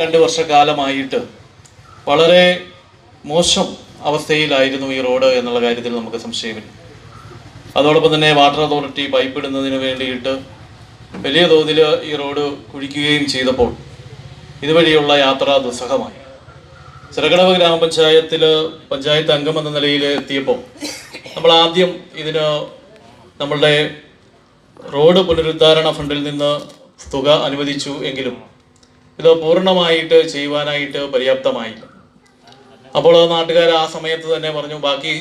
രണ്ട് വർഷക്കാലമായിട്ട് വളരെ മോശം അവസ്ഥയിലായിരുന്നു ഈ റോഡ് എന്നുള്ള കാര്യത്തിൽ നമുക്ക് സംശയമില്ല. അതോടൊപ്പം തന്നെ വാട്ടർ അതോറിറ്റി പൈപ്പ് ഇടുന്നതിന് വേണ്ടിയിട്ട് വലിയ തോതിൽ ഈ റോഡ് കുഴിക്കുകയും ചെയ്തപ്പോൾ ഇതുവഴിയുള്ള യാത്ര ദുസ്സഹമായി. ചെറുകടവ് ഗ്രാമപഞ്ചായത്തിൽ പഞ്ചായത്ത് അംഗം എന്ന നിലയിൽ എത്തിയപ്പോൾ നമ്മൾ ആദ്യം ഇതിന് നമ്മളുടെ റോഡ് പുനരുദ്ധാരണ ഫണ്ടിൽ നിന്ന് തുക അനുവദിച്ചു എങ്കിലും ഇത് പൂർണമായിട്ട് ചെയ്യുവാനായിട്ട് പര്യാപ്തമായില്ല. അപ്പോൾ നാട്ടുകാർ ആ സമയത്ത് തന്നെ പറഞ്ഞു ബാക്കി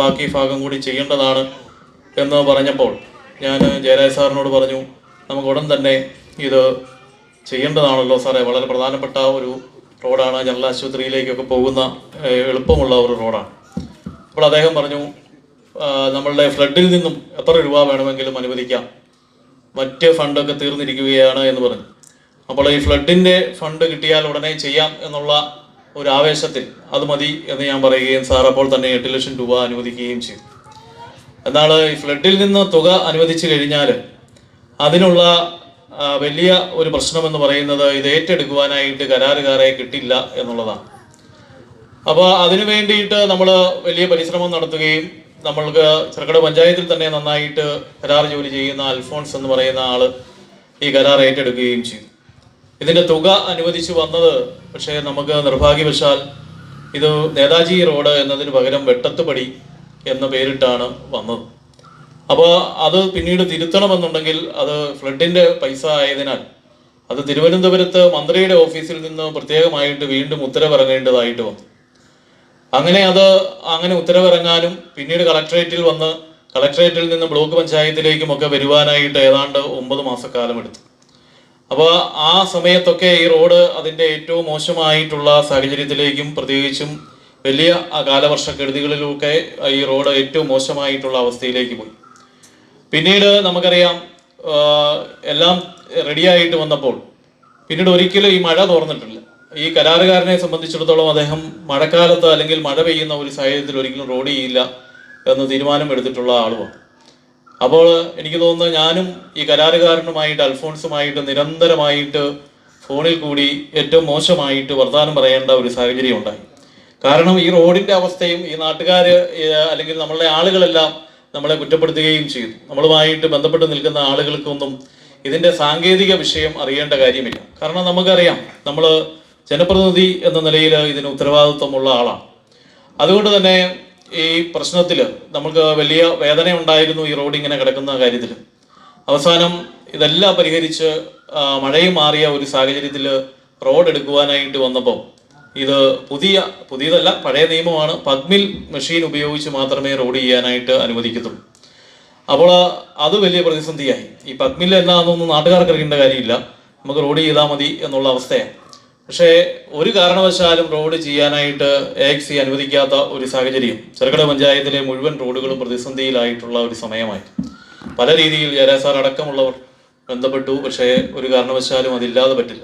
ബാക്കി ഭാഗം കൂടി ചെയ്യേണ്ടതാണ് എന്ന് പറഞ്ഞപ്പോൾ ഞാൻ ജയരാജ് സാറിനോട് പറഞ്ഞു നമുക്ക് ഉടൻ തന്നെ ഇത് ചെയ്യേണ്ടതാണല്ലോ സാറേ. വളരെ പ്രധാനപ്പെട്ട ഒരു റോഡാണ്. ജനറൽ ആശുപത്രിയിലേക്കൊക്കെ പോകുന്ന എളുപ്പമുള്ള ഒരു റോഡാണ്. അപ്പോൾ അദ്ദേഹം പറഞ്ഞു നമ്മളുടെ ഫ്ലഡിൽ നിന്നും എത്ര രൂപ വേണമെങ്കിലും അനുവദിക്കാം. മറ്റ് ഫണ്ടൊക്കെ തീർന്നിരിക്കുകയാണ് എന്ന് പറഞ്ഞു. അപ്പോൾ ഈ ഫ്ലഡിന്റെ ഫണ്ട് കിട്ടിയാൽ ഉടനെ ചെയ്യാം എന്നുള്ള ഒരു ആവേശത്തിൽ അത് മതി എന്ന് ഞാൻ പറയുകയും സാർ അപ്പോൾ തന്നെ എട്ട് ലക്ഷം രൂപ അനുവദിക്കുകയും ചെയ്തു. എന്നാൽ ഈ ഫ്ലഡിൽ നിന്ന് തുക അനുവദിച്ചു കഴിഞ്ഞാൽ അതിനുള്ള വലിയ ഒരു പ്രശ്നമെന്ന് പറയുന്നത് ഇത് ഏറ്റെടുക്കുവാനായിട്ട് കരാറുകാരെ കിട്ടില്ല എന്നുള്ളതാണ്. അപ്പോൾ അതിനു വേണ്ടിയിട്ട് നമ്മൾ വലിയ പരിശ്രമം നടത്തുകയും നമ്മൾക്ക് ചെറുകിട പഞ്ചായത്തിൽ തന്നെ നന്നായിട്ട് കരാർ ജോലി ചെയ്യുന്ന അൽഫോൺസ് എന്ന് പറയുന്ന ആൾ ഈ കരാർ ഏറ്റെടുക്കുകയും ചെയ്തു. ഇതിന്റെ തുക അനുവദിച്ചു വന്നത് പക്ഷേ നമുക്ക് നിർഭാഗ്യവശാൽ ഇത് നേതാജി റോഡ് എന്നതിന് പകരം വെട്ടത്തുപടി എന്ന പേരിട്ടാണ് വന്നത്. അപ്പോൾ അത് പിന്നീട് തിരുത്തണമെന്നുണ്ടെങ്കിൽ അത് ഫ്ലഡിന്റെ പൈസ ആയതിനാൽ അത് തിരുവനന്തപുരത്ത് മന്ത്രിയുടെ ഓഫീസിൽ നിന്ന് പ്രത്യേകമായിട്ട് വീണ്ടും ഉത്തരവിറങ്ങേണ്ടതായിട്ട് വന്നു. അങ്ങനെ അത് അങ്ങനെ ഉത്തരവിറങ്ങാനും പിന്നീട് കളക്ടറേറ്റിൽ വന്ന് കളക്ടറേറ്റിൽ നിന്ന് ബ്ലോക്ക് പഞ്ചായത്തിലേക്കും ഒക്കെ വരുവാനായിട്ട് ഏതാണ്ട് ഒമ്പത് മാസക്കാലം എടുത്തു അപ്പോൾ ആ സമയത്തൊക്കെ ഈ റോഡ് അതിന്റെ ഏറ്റവും മോശമായിട്ടുള്ള സാഹചര്യത്തിലേക്കും പ്രത്യേകിച്ചും വലിയ കാലവർഷക്കെടുതികളിലൊക്കെ ഈ റോഡ് ഏറ്റവും മോശമായിട്ടുള്ള അവസ്ഥയിലേക്ക് പോയി. പിന്നീട് നമുക്കറിയാം എല്ലാം റെഡിയായിട്ട് വന്നപ്പോൾ പിന്നീട് ഒരിക്കലും ഈ മഴ തോർന്നിട്ടില്ല. ഈ കരാറുകാരനെ സംബന്ധിച്ചിടത്തോളം അദ്ദേഹം മഴക്കാലത്ത് അല്ലെങ്കിൽ മഴ പെയ്യുന്ന ഒരു സാഹചര്യത്തിൽ ഒരിക്കലും റോഡ് ചെയ്യില്ല എന്ന് തീരുമാനം എടുത്തിട്ടുള്ള ആളുമാണ്. അപ്പോൾ എനിക്ക് തോന്നുന്നത് ഞാനും ഈ കരാറുകാരനുമായിട്ട് അൽഫോൺസുമായിട്ട് നിരന്തരമായിട്ട് ഫോണിൽ കൂടി ഏറ്റവും മോശമായിട്ട് വർത്തമാനം പറയേണ്ട ഒരു സാഹചര്യം ഉണ്ടായി. കാരണം ഈ റോഡിന്റെ അവസ്ഥയും ഈ നാട്ടുകാർ അല്ലെങ്കിൽ നമ്മളുടെ ആളുകളെല്ലാം നമ്മളെ കുറ്റപ്പെടുത്തുകയും ചെയ്തു. നമ്മളുമായിട്ട് ബന്ധപ്പെട്ട് നിൽക്കുന്ന ആളുകൾക്കൊന്നും ഇതിന്റെ സാങ്കേതിക വിഷയം അറിയേണ്ട കാര്യമില്ല. കാരണം നമുക്കറിയാം നമ്മൾ ജനപ്രതിനിധി എന്ന നിലയിൽ ഇതിന് ഉത്തരവാദിത്വമുള്ള ആളാണ്. അതുകൊണ്ട് തന്നെ ഈ പ്രശ്നത്തിൽ നമുക്ക് വലിയ വേദന ഉണ്ടായിരുന്നു ഈ റോഡ് ഇങ്ങനെ കിടക്കുന്ന കാര്യത്തിൽ അവസാനം ഇതെല്ലാം പരിഹരിച്ച് മഴയും മാറിയ ഒരു സാഹചര്യത്തിൽ റോഡ് എടുക്കുവാനായിട്ട് വന്നപ്പോൾ ഇത് പുതിയ പുതിയതല്ല പഴയ നിയമമാണ്. പഗ്മിൽ മെഷീൻ ഉപയോഗിച്ച് മാത്രമേ റോഡ് ചെയ്യാനായിട്ട് അനുവദിക്കത്തുള്ളൂ അപ്പോൾ അത് വലിയ പ്രതിസന്ധിയായി. ഈ പഗ്മിൽ എന്നാണെന്നൊന്നും നാട്ടുകാർക്ക് അറിയേണ്ട കാര്യമില്ല. നമുക്ക് റോഡ് ചെയ്താൽ മതി എന്നുള്ള അവസ്ഥയാണ്. പക്ഷേ ഒരു കാരണവശാലും റോഡ് ചെയ്യാനായിട്ട് എ എക്സി അനുവദിക്കാത്ത ഒരു സാഹചര്യം ചെറുകിട പഞ്ചായത്തിലെ മുഴുവൻ റോഡുകളും പ്രതിസന്ധിയിലായിട്ടുള്ള ഒരു സമയമായി. പല രീതിയിൽ ജയരാസാർ സാർ അടക്കമുള്ളവർ ബന്ധപ്പെട്ടു പക്ഷേ ഒരു കാരണവശാലും അതില്ലാതെ പറ്റില്ല.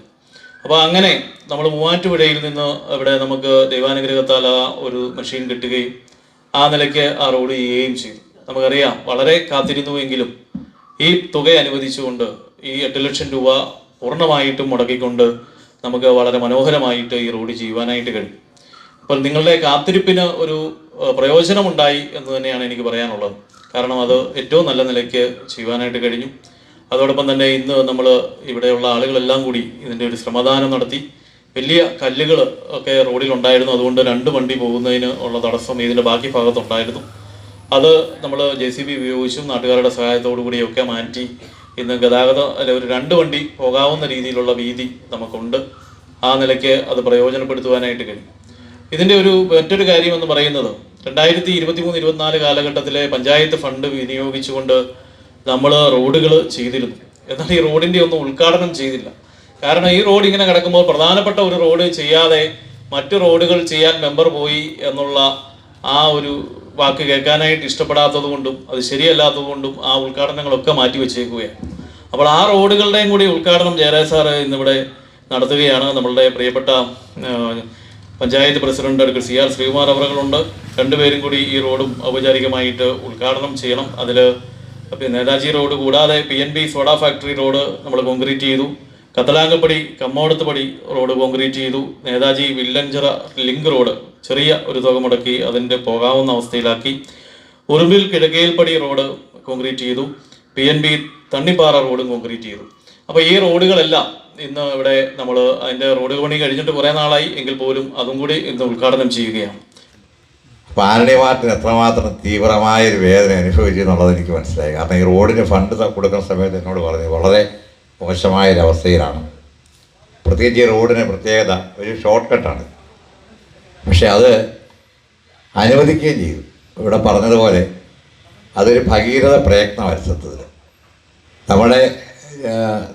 അപ്പോൾ അങ്ങനെ നമ്മൾ മൂവാറ്റുപുഴയിൽ നിന്ന് ഇവിടെ നമുക്ക് ദൈവാനുഗ്രഹത്താൽ ആ ഒരു മെഷീൻ കിട്ടുകയും ആ നിലയ്ക്ക് ആ റോഡ് ചെയ്യുകയും ചെയ്തു. നമുക്കറിയാം വളരെ കാത്തിരുന്നുവെങ്കിലും ഈ തുക അനുവദിച്ചുകൊണ്ട് ഈ എട്ട് ലക്ഷം രൂപ പൂർണമായിട്ടും മുടക്കിക്കൊണ്ട് നമുക്ക് വളരെ മനോഹരമായിട്ട് ഈ റോഡ് ചെയ്യുവാനായിട്ട് കഴിയും. അപ്പോൾ നിങ്ങളുടെ കാത്തിരിപ്പിന് ഒരു പ്രയോജനമുണ്ടായി എന്ന് തന്നെയാണ് എനിക്ക് പറയാനുള്ളത്. കാരണം അത് ഏറ്റവും നല്ല നിലയ്ക്ക് ചെയ്യുവാനായിട്ട് കഴിഞ്ഞു. അതോടൊപ്പം തന്നെ ഇന്ന് നമ്മൾ ഇവിടെയുള്ള ആളുകളെല്ലാം കൂടി ഇതിന്റെ ഒരു ശ്രമദാനം നടത്തി. വലിയ കല്ലുകൾ ഒക്കെ റോഡിലുണ്ടായിരുന്നു. അതുകൊണ്ട് രണ്ട് വണ്ടി പോകുന്നതിന് ഉള്ള തടസ്സം ഇതിന്റെ ബാക്കി ഭാഗത്തുണ്ടായിരുന്നു. അത് നമ്മൾ ജെ സി ബി ഉപയോഗിച്ചും നാട്ടുകാരുടെ സഹായത്തോടു കൂടിയൊക്കെ മാറ്റി ഇന്ന് ഗതാഗത അല്ല ഒരു രണ്ട് വണ്ടി പോകാവുന്ന രീതിയിലുള്ള വീതി നമുക്കുണ്ട്. ആ നിലയ്ക്ക് അത് പ്രയോജനപ്പെടുത്തുവാനായിട്ട് കഴിയും. ഇതിന്റെ ഒരു മറ്റൊരു കാര്യം എന്ന് പറയുന്നത് രണ്ടായിരത്തി ഇരുപത്തി മൂന്ന് ഇരുപത്തിനാല് കാലഘട്ടത്തിലെ പഞ്ചായത്ത് ഫണ്ട് വിനിയോഗിച്ചുകൊണ്ട് നമ്മൾ റോഡുകൾ ചെയ്തിരുന്നു. എന്നാൽ ഈ റോഡിന്റെ ഒന്നും ഉദ്ഘാടനം ചെയ്തില്ല. കാരണം ഈ റോഡ് ഇങ്ങനെ കിടക്കുമ്പോൾ പ്രധാനപ്പെട്ട ഒരു റോഡ് ചെയ്യാതെ മറ്റു റോഡുകൾ ചെയ്യാൻ മെമ്പർ പോയി എന്നുള്ള ആ ഒരു വാക്ക് കേൾക്കാനായിട്ട് ഇഷ്ടപ്പെടാത്തത് കൊണ്ടും അത് ശരിയല്ലാത്തത് കൊണ്ടും ആ ഉദ്ഘാടനങ്ങളൊക്കെ മാറ്റി വെച്ചേക്കുകയാണ്. അപ്പോൾ ആ റോഡുകളുടെയും കൂടി ഉദ്ഘാടനം ജയരാജ് സാറ് ഇന്നിവിടെ നടത്തുകയാണ്. നമ്മളുടെ പ്രിയപ്പെട്ട പഞ്ചായത്ത് പ്രസിഡന്റ് അടുക്കൽ സി ആർ ശ്രീകുമാർ അവറുകളുണ്ട്. രണ്ടുപേരും കൂടി ഈ റോഡും ഔപചാരികമായിട്ട് ഉദ്ഘാടനം ചെയ്യണം. അതിൽ നേതാജി റോഡ് കൂടാതെ P N B soda factory road നമ്മൾ കോൺക്രീറ്റ് ചെയ്തു. കത്തലാങ്കപ്പടി കമ്മോടത്തുപടി റോഡ് കോൺക്രീറ്റ് ചെയ്തു. നേതാജി വില്ലഞ്ചിറ ലിങ്ക് റോഡ് ചെറിയ ഒരു തുക മുടക്കി അതിന്റെ പോകാവുന്ന അവസ്ഥയിലാക്കി. ഉറുമ്പിൽ കിഴക്കേൽപ്പടി റോഡ് കോൺക്രീറ്റ് ചെയ്തു. പി എൻ ബി തണ്ണിപ്പാറ റോഡും കോൺക്രീറ്റ് ചെയ്തു. അപ്പോൾ ഈ റോഡുകളെല്ലാം ഇന്ന് ഇവിടെ നമ്മൾ അതിന്റെ റോഡ് പണി കഴിഞ്ഞിട്ട് കുറേ നാളായി എങ്കിൽ പോലും അതും കൂടി ഇന്ന് ഉദ്ഘാടനം ചെയ്യുകയാണ്. പാലടി മാർട്ടിന് എത്രമാത്രം തീവ്രമായ ഒരു വേദന അനുഭവിച്ചു എന്നുള്ളത് എനിക്ക് മനസ്സിലായി. കാരണം ഈ റോഡിന് ഫണ്ട് കൊടുക്കുന്ന സമയത്ത് എന്നോട് പറഞ്ഞു വളരെ മോശമായ ഒരു അവസ്ഥയിലാണ് പ്രത്യേകിച്ച് റോഡിന് പ്രത്യേകത ഒരു ഷോർട്ട് കട്ടാണ് പക്ഷെ അത് അനുവദിക്കുകയും ചെയ്തു. ഇവിടെ പറഞ്ഞതുപോലെ അതൊരു ഭഗീരഥ പ്രയത്നം വരുത്തത്തിൽ നമ്മുടെ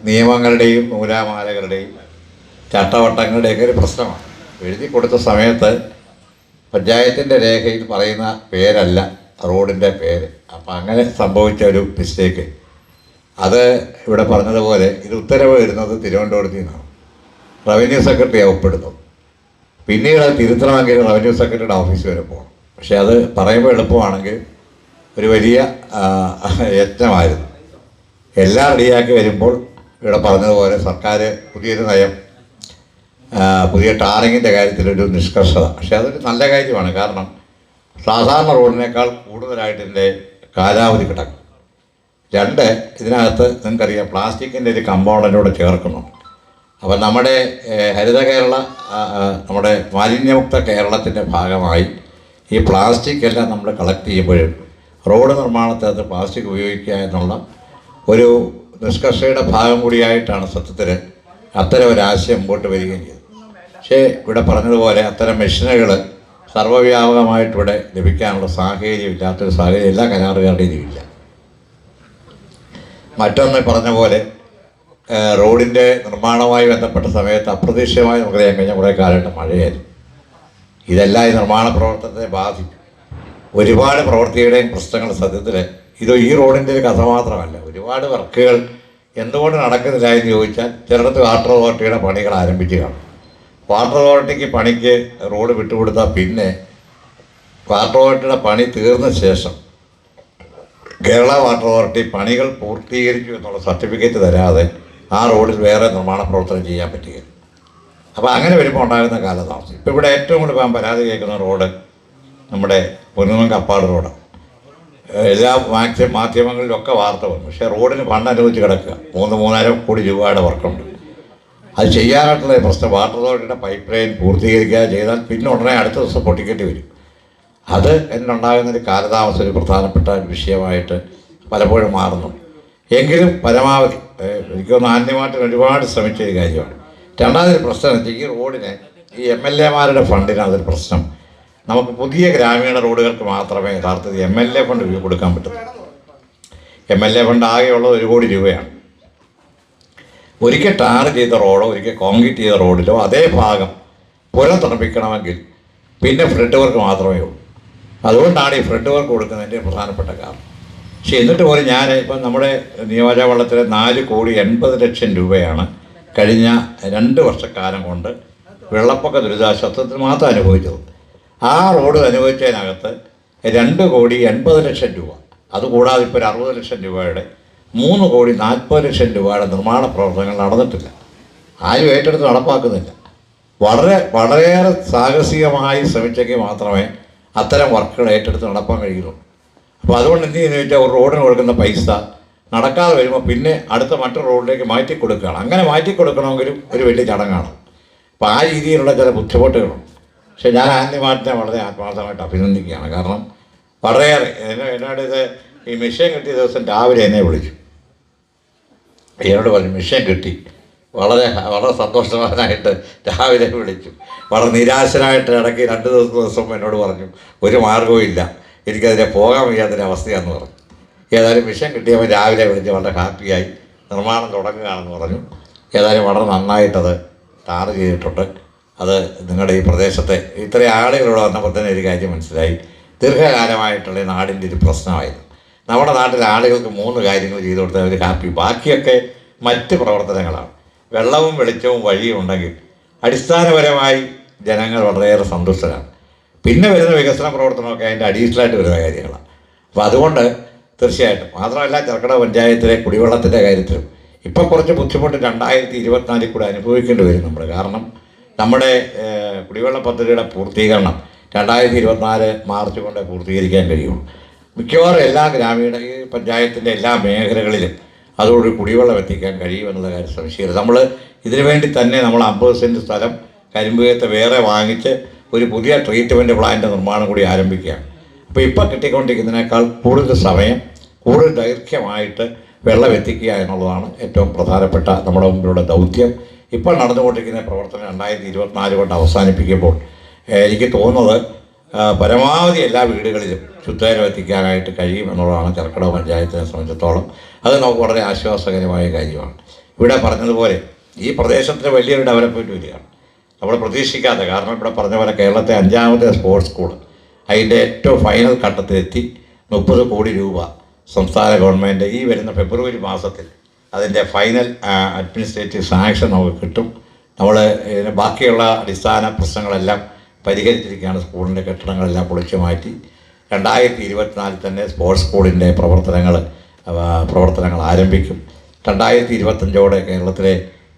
നിയമങ്ങളുടെയും നൂലാമാലകളുടെയും ചട്ടവട്ടങ്ങളുടെയൊക്കെ ഒരു പ്രശ്നമാണ്. എഴുതി കൊടുത്ത സമയത്ത് പഞ്ചായത്തിന്റെ രേഖയിൽ പറയുന്ന പേരല്ല റോഡിന്റെ പേര്. അപ്പം അങ്ങനെ സംഭവിച്ച ഒരു മിസ്റ്റേക്ക്. അത് ഇവിടെ പറഞ്ഞതുപോലെ ഇത് ഉത്തരവ് വരുന്നത് തിരുവനന്തപുരത്ത് നിന്നാണ്. റവന്യൂ സെക്രട്ടറി ഒപ്പിടുന്നു. പിന്നീട് അത് തിരുത്തണമെങ്കിൽ റവന്യൂ സെക്രട്ടറിയുടെ ഓഫീസ് വരെ പോകണം. പക്ഷേ അത് പറയുമ്പോൾ എളുപ്പമാണെങ്കിൽ ഒരു വലിയ യജ്ഞമായിരുന്നു എല്ലാം റെഡിയാക്കി വരുമ്പോൾ ഇവിടെ പറഞ്ഞതുപോലെ സർക്കാർ പുതിയൊരു നയം പുതിയ ടാറിങ്ങിന്റെ കാര്യത്തിലൊരു നിഷ്കർഷത. പക്ഷേ അതൊരു നല്ല കാര്യമാണ്. കാരണം സാധാരണ റോഡിനേക്കാൾ കൂടുതലായിട്ട് എന്റെ കാലാവധി കിടക്കും. രണ്ട് ഇതിനകത്ത് നിങ്ങൾക്കറിയാം പ്ലാസ്റ്റിക്കിന്റെ ഒരു കമ്പോണന്റോടെ ചേർക്കുന്നു. അപ്പോൾ നമ്മുടെ ഹരിത കേരള നമ്മുടെ മാലിന്യമുക്ത കേരളത്തിന്റെ ഭാഗമായി ഈ പ്ലാസ്റ്റിക് എല്ലാം നമ്മൾ കളക്ട് ചെയ്യുമ്പോഴും റോഡ് നിർമ്മാണത്തിനകത്ത് പ്ലാസ്റ്റിക് ഉപയോഗിക്കുക എന്നുള്ള ഒരു നിഷ്കർഷയുടെ ഭാഗം കൂടിയായിട്ടാണ് സത്യത്തിൽ അത്തരം ഒരു ആശയം മുമ്പോട്ട് വരികയും ചെയ്തത്. പക്ഷേ ഇവിടെ പറഞ്ഞതുപോലെ അത്തരം മെഷീനുകൾ സർവവ്യാപകമായിട്ടിവിടെ ലഭിക്കാനുള്ള സാഹചര്യം ഇല്ലാത്തൊരു സാഹചര്യം എല്ലാ കരാറുകാരുടെയും ഇല്ല മറ്റൊന്ന് പറഞ്ഞ പോലെ റോഡിന്റെ നിർമ്മാണവുമായി ബന്ധപ്പെട്ട സമയത്ത് അപ്രതീക്ഷിതമായി നമുക്കറിയാൻ കഴിഞ്ഞ കുറേ കാലമായിട്ട് മഴയായിരുന്നു. ഇതെല്ലാം ഈ നിർമ്മാണ പ്രവർത്തനത്തെ ബാധിക്കും. ഒരുപാട് പ്രവൃത്തിയുടെയും പ്രശ്നങ്ങൾ സത്യത്തിൽ ഇത് ഈ റോഡിന്റെ ഒരു കഥ മാത്രമല്ല. ഒരുപാട് വർക്കുകൾ എന്തുകൊണ്ട് നടക്കുന്നില്ല എന്ന് ചോദിച്ചാൽ ചിലടത്ത് വാട്ടർ അതോറിറ്റിയുടെ പണികൾ ആരംഭിച്ചു കാണും വാട്ടർ അതോറിറ്റിക്ക് പണിക്ക് റോഡ് വിട്ടുകൊടുത്താൽ പിന്നെ വാട്ടർ അതോറിറ്റിയുടെ പണി തീർന്ന ശേഷം കേരള വാട്ടർ അതോറിറ്റി പണികൾ പൂർത്തീകരിച്ചു എന്നുള്ള സർട്ടിഫിക്കറ്റ് തരാതെ ആ റോഡിൽ വേറെ നിർമ്മാണ പ്രവർത്തനം ചെയ്യാൻ പറ്റുകയില്ല. അപ്പോൾ അങ്ങനെ വരുമ്പോൾ ഉണ്ടാകുന്ന കാലതാമസം. ഇപ്പോൾ ഇവിടെ ഏറ്റവും കൂടുതൽ ഞാൻ പരാതി കേൾക്കുന്ന റോഡ് നമ്മുടെ പൊന്നുമം കപ്പാട് റോഡ് എല്ലാ മാക്സി മാധ്യമങ്ങളിലൊക്കെ വാർത്ത വന്നു. പക്ഷേ റോഡിന് ഫണ്ട് അനുവദിച്ച് കിടക്കുക. മൂന്ന് മൂന്നായിരം കോടി രൂപയുടെ വർക്കുണ്ട്. അത് ചെയ്യാനായിട്ടുള്ള പ്രശ്നം. വാട്ടർ അതോറിറ്റിയുടെ പൈപ്പ് ലൈൻ പൂർത്തീകരിക്കുക ചെയ്താൽ പിന്നെ ഉടനെ അടുത്ത ദിവസം പൊട്ടിക്കേണ്ടി വരും. അത് എന്നുണ്ടാകുന്ന ഒരു കാലതാമസം ഒരു പ്രധാനപ്പെട്ട ഒരു വിഷയമായിട്ട് പലപ്പോഴും മാറുന്നു. എങ്കിലും പരമാവധി എനിക്കൊന്ന് ആന്യമായിട്ട് ഒരുപാട് ശ്രമിച്ച ഒരു കാര്യമാണ്. രണ്ടാമതൊരു പ്രശ്നം എന്ന് വെച്ചാൽ ഈ റോഡിന് ഈ എം എൽ എമാരുടെ അതൊരു പ്രശ്നം. നമുക്ക് പുതിയ ഗ്രാമീണ റോഡുകൾക്ക് മാത്രമേ യഥാർത്ഥത്തിൽ എം എൽ എ ഫണ്ട് കൊടുക്കാൻ പറ്റുള്ളൂ എം എൽ എ ഫണ്ട് ആകെയുള്ളത് ഒരു കോടി രൂപയാണ്. ഒരിക്കൽ ടാർ ചെയ്ത റോഡോ ഒരിക്കൽ കോൺക്രീറ്റ് ചെയ്ത റോഡിലോ അതേ ഭാഗം പുനർനിർമ്മിക്കണമെങ്കിൽ പിന്നെ ഫ്രണ്ട് വർക്ക് മാത്രമേ ഉള്ളൂ. അതുകൊണ്ടാണ് ഈ ഫ്രണ്ട് വർക്ക് കൊടുക്കുന്നതിന്റെ പ്രധാനപ്പെട്ട കാരണം. പക്ഷെ എന്നിട്ട് പോലും ഞാൻ ഇപ്പം നമ്മുടെ നിയമജാവളത്തിലെ നാല് കോടി എൺപത് ലക്ഷം രൂപയാണ് കഴിഞ്ഞ രണ്ട് വർഷക്കാലം കൊണ്ട് വെള്ളപ്പൊക്ക ദുരിതാശ്വാസത്തിന് മാത്രം അനുഭവിച്ചത്. ആ റോഡ് അനുഭവിച്ചതിനകത്ത് രണ്ട് കോടി എൺപത് ലക്ഷം രൂപ അതുകൂടാതെ ഇപ്പോൾ ഒരു അറുപത് ലക്ഷം രൂപയുടെ മൂന്ന് കോടി നാൽപ്പത് ലക്ഷം രൂപയുടെ നിർമ്മാണ പ്രവർത്തനങ്ങൾ നടന്നിട്ടില്ല. ആരും ഏറ്റെടുത്ത് നടപ്പാക്കുന്നില്ല. വളരെ വളരെയേറെ സാഹസികമായി ശ്രമിച്ചെങ്കിൽ മാത്രമേ അത്തരം വർക്കുകൾ ഏറ്റെടുത്ത് നടപ്പാൻ കഴിയുള്ളൂ. അപ്പോൾ അതുകൊണ്ട് എന്ത് ചെയ്യുന്നു വെച്ചാൽ ഒരു റോഡിന് കൊടുക്കുന്ന പൈസ നടക്കാതെ വരുമ്പോൾ പിന്നെ അടുത്ത മറ്റൊരു റോഡിലേക്ക് മാറ്റി കൊടുക്കുകയാണ്. അങ്ങനെ മാറ്റി കൊടുക്കണമെങ്കിലും ഒരു വലിയ ചടങ്ങാണ്. അപ്പോൾ ആ രീതിയിലുള്ള ചില ബുദ്ധിമുട്ടുകളുണ്ട് പക്ഷേ ഞാൻ ആന്റി മാറ്റിനെ വളരെ ആത്മാർത്ഥമായിട്ട് അഭിനന്ദിക്കുകയാണ്. കാരണം വളരെയേറെ എന്നെ എന്നോട് ഇത് ഈ മെഷീൻ കിട്ടിയ ദിവസം രാവിലെ എന്നെ വിളിച്ചു. എന്നോട് പറഞ്ഞു മെഷീൻ കിട്ടി. വളരെ വളരെ സന്തോഷവാനായിട്ട് രാവിലെ വിളിച്ചു. വളരെ നിരാശനായിട്ട് ഇടയ്ക്ക് രണ്ട് ദിവസം ദിവസം എന്നോട് പറഞ്ഞു ഒരു മാർഗവും ഇല്ല. എനിക്കതിനെ പോകാൻ വയ്യാത്തൊരു അവസ്ഥയാണെന്ന് പറഞ്ഞു. ഏതായാലും മിഷൻ കിട്ടിയപ്പോൾ രാവിലെ വിളിച്ച് വളരെ ഹാപ്പിയായി. നിർമ്മാണം തുടങ്ങുകയാണെന്ന് പറഞ്ഞു. ഏതായാലും വളരെ നന്നായിട്ടത് ടാർ ചെയ്തിട്ടുണ്ട്. അത് നിങ്ങളുടെ ഈ പ്രദേശത്തെ ഇത്രയും ആളുകളോട് വന്നപ്പോൾ തന്നെ ഒരു കാര്യം മനസ്സിലായി. ദീർഘകാലമായിട്ടുള്ള നാടിന്റെ ഒരു പ്രശ്നമായിരുന്നു. നമ്മുടെ നാട്ടിലെ ആളുകൾക്ക് മൂന്ന് കാര്യങ്ങൾ ചെയ്തു കൊടുത്താൽ അവർ ഹാപ്പി. ബാക്കിയൊക്കെ മറ്റ് പ്രവർത്തനങ്ങളാണ്. വെള്ളവും വെളിച്ചവും വഴിയും ഉണ്ടെങ്കിൽ അടിസ്ഥാനപരമായി ജനങ്ങൾ വളരെയേറെ സന്തുഷ്ടരാണ്. പിന്നെ വരുന്ന വികസന പ്രവർത്തനമൊക്കെ അതിന്റെ അഡീഷണലായിട്ട് വരുന്ന കാര്യങ്ങളാണ്. അപ്പോൾ അതുകൊണ്ട് തീർച്ചയായിട്ടും മാത്രമല്ല ചെറുക്കട പഞ്ചായത്തിലെ കുടിവെള്ളത്തിന്റെ കാര്യത്തിലും ഇപ്പോൾ കുറച്ച് ബുദ്ധിമുട്ട് രണ്ടായിരത്തി ഇരുപത്തിനാലിൽ കൂടെ അനുഭവിക്കേണ്ടി വരും നമ്മൾ. കാരണം നമ്മുടെ കുടിവെള്ള പദ്ധതിയുടെ പൂർത്തീകരണം രണ്ടായിരത്തി ഇരുപത്തിനാല് മാർച്ച് കൊണ്ട് പൂർത്തീകരിക്കാൻ കഴിയുള്ളൂ. മിക്കവാറും എല്ലാ ഗ്രാമീണ ഈ പഞ്ചായത്തിന്റെ എല്ലാ മേഖലകളിലും അതോടുകൂടി കുടിവെള്ളം എത്തിക്കാൻ കഴിയുമെന്നുള്ള കാര്യം സംശയമില്ല. നമ്മൾ ഇതിനു വേണ്ടി തന്നെ നമ്മൾ അമ്പത് സെന്റ് സ്ഥലം കരിമ്പുകയത്തെ വേറെ വാങ്ങിച്ച് ഒരു പുതിയ ട്രീറ്റ്മെന്റ് പ്ലാന്റ് നിർമ്മാണം കൂടി ആരംഭിക്കുകയാണ്. അപ്പോൾ ഇപ്പോൾ കിട്ടിക്കൊണ്ടിരിക്കുന്നതിനേക്കാൾ കൂടുതൽ സമയം കൂടുതൽ ദൈർഘ്യമായിട്ട് വെള്ളം എത്തിക്കുക എന്നുള്ളതാണ് ഏറ്റവും പ്രധാനപ്പെട്ട നമ്മുടെ മുമ്പിലുള്ള ദൗത്യം. ഇപ്പോൾ നടന്നുകൊണ്ടിരിക്കുന്ന പ്രവർത്തനം രണ്ടായിരത്തി ഇരുപത്തിനാല് കൊണ്ട് അവസാനിപ്പിക്കുമ്പോൾ എനിക്ക് തോന്നുന്നത് പരമാവധി എല്ലാ വീടുകളിലും ശുദ്ധജലം എത്തിക്കാനായിട്ട് കഴിയും എന്നുള്ളതാണ് ചെറുക്കട പഞ്ചായത്തിനെ സംബന്ധിച്ചിടത്തോളം. അത് നമുക്ക് വളരെ ആശ്വാസകരമായ കാര്യമാണ്. ഇവിടെ പറഞ്ഞതുപോലെ ഈ പ്രദേശത്തിന് വലിയൊരു ഡെവലപ്മെന്റ് വരികയാണ്. നമ്മൾ പ്രതീക്ഷിക്കാതെ കാരണം ഇവിടെ പറഞ്ഞ പോലെ കേരളത്തെ അഞ്ചാമത്തെ സ്പോർട്സ് സ്കൂൾ അതിന്റെ ഏറ്റവും ഫൈനൽ ഘട്ടത്തിലെത്തി മുപ്പത് കോടി രൂപ സംസ്ഥാന ഗവൺമെന്റ് ഈ വരുന്ന ഫെബ്രുവരി മാസത്തിൽ അതിന്റെ ഫൈനൽ അഡ്മിനിസ്ട്രേറ്റീവ് സാങ്ഷൻ നമുക്ക് കിട്ടും. നമ്മൾ ബാക്കിയുള്ള അടിസ്ഥാന പ്രശ്നങ്ങളെല്ലാം പരിഹരിച്ചിരിക്കുകയാണ്. സ്കൂളിന്റെ കെട്ടിടങ്ങളെല്ലാം പൊളിച്ചു മാറ്റി. രണ്ടായിരത്തി ഇരുപത്തിനാലിൽ തന്നെ സ്പോർട്സ് സ്കൂളിന്റെ പ്രവർത്തനങ്ങൾ പ്രവർത്തനങ്ങൾ ആരംഭിക്കും. രണ്ടായിരത്തി ഇരുപത്തഞ്ചോടെ കേരളത്തിലെ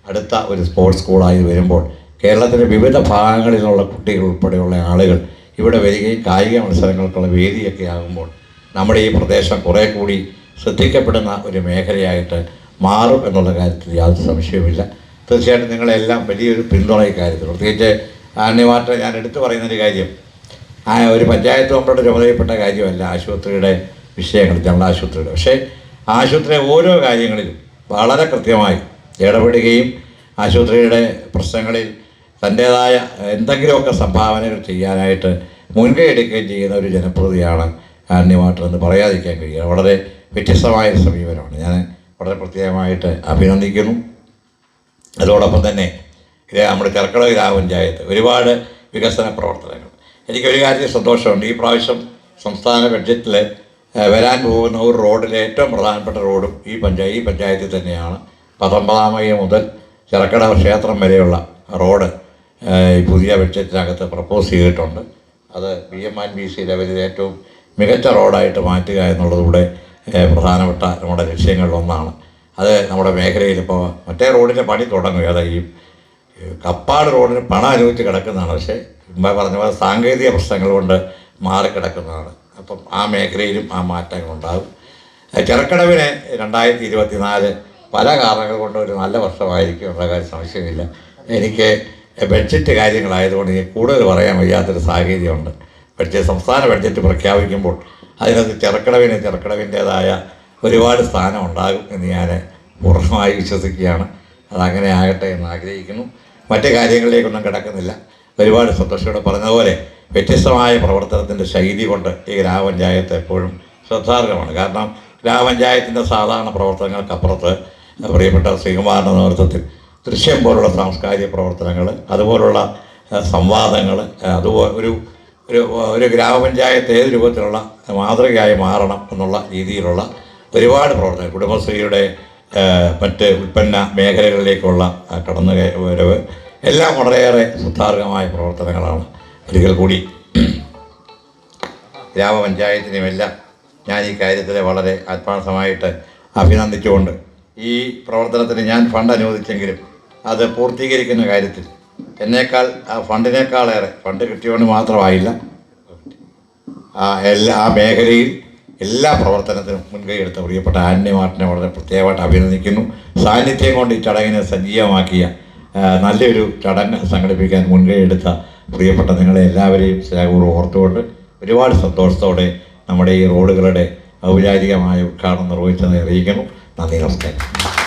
അടുത്ത ഒരു സ്പോർട്സ് സ്കൂളായി വരുമ്പോൾ കേരളത്തിലെ വിവിധ ഭാഗങ്ങളിൽ നിന്നുള്ള കുട്ടികൾ ഉൾപ്പെടെയുള്ള ആളുകൾ ഇവിടെ വരികയും കായിക മത്സരങ്ങൾക്കുള്ള വേദിയൊക്കെ ആകുമ്പോൾ നമ്മുടെ ഈ പ്രദേശം കുറേ കൂടി ശ്രദ്ധിക്കപ്പെടുന്ന ഒരു മേഖലയായിട്ട് മാറും എന്നുള്ള കാര്യത്തിൽ യാതൊരു സംശയവുമില്ല. തീർച്ചയായിട്ടും നിങ്ങളെല്ലാം വലിയൊരു പിന്തുണ ഈ കാര്യത്തിൽ പ്രത്യേകിച്ച് ആന്യമാറ്റം ഞാൻ എടുത്തു പറയുന്നൊരു കാര്യം ആ ഒരു പഞ്ചായത്ത് മെമ്പറുടെ ചുമതലപ്പെട്ട കാര്യമല്ല ആശുപത്രിയുടെ വിഷയങ്ങൾ ജനറൽ ആശുപത്രിയുടെ. പക്ഷേ ആശുപത്രിയെ ഓരോ കാര്യങ്ങളിലും വളരെ കൃത്യമായി ഇടപെടുകയും ആശുപത്രിയുടെ പ്രശ്നങ്ങളിൽ തന്റേതായ എന്തെങ്കിലുമൊക്കെ സംഭാവനകൾ ചെയ്യാനായിട്ട് മുൻകൈ എടുക്കുകയും ചെയ്യുന്ന ഒരു ജനപ്രതിയാണ് ആന്യമാറ്റം എന്ന് പറയാതിരിക്കാൻ കഴിയുക. വളരെ വ്യത്യസ്തമായ സമീപനമാണ്. ഞാൻ വളരെ പ്രത്യേകമായിട്ട് അഭിനന്ദിക്കുന്നു. അതോടൊപ്പം തന്നെ നമ്മുടെ ചെറുക്കട ഗ്രാമപഞ്ചായത്ത് ഒരുപാട് വികസന പ്രവർത്തനങ്ങൾ എനിക്കൊരു കാര്യത്തിൽ സന്തോഷമുണ്ട്. ഈ പ്രാവശ്യം സംസ്ഥാന ബഡ്ജറ്റിൽ വരാൻ പോകുന്ന ഒരു റോഡിലെ ഏറ്റവും പ്രധാനപ്പെട്ട റോഡും ഈ പഞ്ചായത്ത് ഈ പഞ്ചായത്തിൽ തന്നെയാണ്. പത്തൊമ്പതാം മൈ മുതൽ ചിറക്കട ക്ഷേത്രം വരെയുള്ള റോഡ് ഈ പുതിയ ബഡ്ജറ്റിനകത്ത് പ്രപ്പോസ് ചെയ്തിട്ടുണ്ട്. അത് B M and B C ലെവലിൽ ഏറ്റവും മികച്ച റോഡായിട്ട് മാറ്റുക എന്നുള്ളതുകൂടെ പ്രധാനപ്പെട്ട നമ്മുടെ ലക്ഷ്യങ്ങളിലൊന്നാണ് അത് നമ്മുടെ മേഖലയിൽ ഇപ്പോൾ മറ്റേ റോഡിന്റെ പണി തുടങ്ങുക അതാ ഈ കപ്പാട് റോഡിന് പണം അനുവദിച്ച് കിടക്കുന്നതാണ്. പക്ഷേ മുമ്പേ പറഞ്ഞ പോലെ സാങ്കേതിക പ്രശ്നങ്ങൾ കൊണ്ട് മാറിക്കിടക്കുന്നതാണ്. അപ്പം ആ മേഖലയിലും ആ മാറ്റങ്ങൾ ഉണ്ടാകും. ചെറുക്കടവിന് രണ്ടായിരത്തി ഇരുപത്തി നാല് പല കാരണങ്ങൾ കൊണ്ട് ഒരു നല്ല വർഷമായിരിക്കും എന്നുള്ള കാര്യം സംശയമില്ല. എനിക്ക് ബഡ്ജറ്റ് കാര്യങ്ങളായതുകൊണ്ട് എനിക്ക് കൂടുതൽ പറയാൻ വയ്യാത്തൊരു സാഹചര്യമുണ്ട്. ബഡ്ജറ്റ് സംസ്ഥാന ബഡ്ജറ്റ് പ്രഖ്യാപിക്കുമ്പോൾ അതിനകത്ത് ചെറുക്കടവിന് ചെറുക്കടവിന്റേതായ ഒരുപാട് സ്ഥാനം ഉണ്ടാകും എന്ന് ഞാൻ പൂർണമായി വിശ്വസിക്കുകയാണ്. അതങ്ങനെ ആകട്ടെ എന്ന് ആഗ്രഹിക്കുന്നു. മറ്റു കാര്യങ്ങളിലേക്കൊന്നും കിടക്കുന്നില്ല. ഒരുപാട് സന്തോഷത്തോടെ പറഞ്ഞതുപോലെ വ്യത്യസ്തമായ പ്രവർത്തനത്തിന്റെ ശൈലി കൊണ്ട് ഈ ഗ്രാമപഞ്ചായത്ത് എപ്പോഴും ശ്രദ്ധാർഹമാണ്. കാരണം ഗ്രാമപഞ്ചായത്തിന്റെ സാധാരണ പ്രവർത്തനങ്ങൾക്കപ്പുറത്ത് പ്രിയപ്പെട്ട ശ്രീകുമാറിന്റെ നേതൃത്വത്തിൽ ദൃശ്യം പോലുള്ള സാംസ്കാരിക പ്രവർത്തനങ്ങൾ അതുപോലുള്ള സംവാദങ്ങൾ അതുപോലെ ഒരു ഒരു ഒരു ഗ്രാമപഞ്ചായത്ത് ഏത് രൂപത്തിലുള്ള മാതൃകയായി മാറണം എന്നുള്ള രീതിയിലുള്ള ഒരുപാട് പ്രവർത്തനങ്ങൾ കുടുംബശ്രീയുടെ മറ്റ് ഉൽപ്പന്ന മേഖലകളിലേക്കുള്ള കടന്നു വരവ് എല്ലാം വളരെയേറെ സുതാർഹമായ പ്രവർത്തനങ്ങളാണ്. ഒരിക്കൽ കൂടി ഗ്രാമപഞ്ചായത്തിനുമെല്ലാം ഞാൻ ഈ കാര്യത്തിൽ വളരെ ആത്മാർത്ഥമായിട്ട് അഭിനന്ദിച്ചുകൊണ്ട് ഈ പ്രവർത്തനത്തിന് ഞാൻ ഫണ്ട് അനുവദിച്ചെങ്കിലും അത് പൂർത്തീകരിക്കുന്ന കാര്യത്തിൽ എന്നേക്കാൾ ആ ഫണ്ടിനേക്കാളേറെ ഫണ്ട് കിട്ടിയോണ്ട് മാത്രമായില്ല ആ എല്ലാ ആ മേഖലയിൽ എല്ലാ പ്രവർത്തനത്തിനും മുൻകൈ എടുത്ത പ്രിയപ്പെട്ട ആന്റണി മാർട്ടിനെ വളരെ പ്രത്യേകമായിട്ട് അഭിനന്ദിക്കുന്നു. സാന്നിധ്യം കൊണ്ട് ഈ ചടങ്ങിനെ സജീവമാക്കിയ നല്ലൊരു ചടങ്ങ് സംഘടിപ്പിക്കാൻ മുൻകൈയെടുത്ത പ്രിയപ്പെട്ട നിങ്ങളെ എല്ലാവരെയും സ്നേഹപൂർവം ഓർത്തുകൊണ്ട് ഒരുപാട് സന്തോഷത്തോടെ നമ്മുടെ ഈ റോഡുകളുടെ ഔപചാരികമായ ഉദ്ഘാടനം നിർവഹിച്ചതിനെ അറിയിക്കുന്നു. നന്ദി നമസ്കാരം.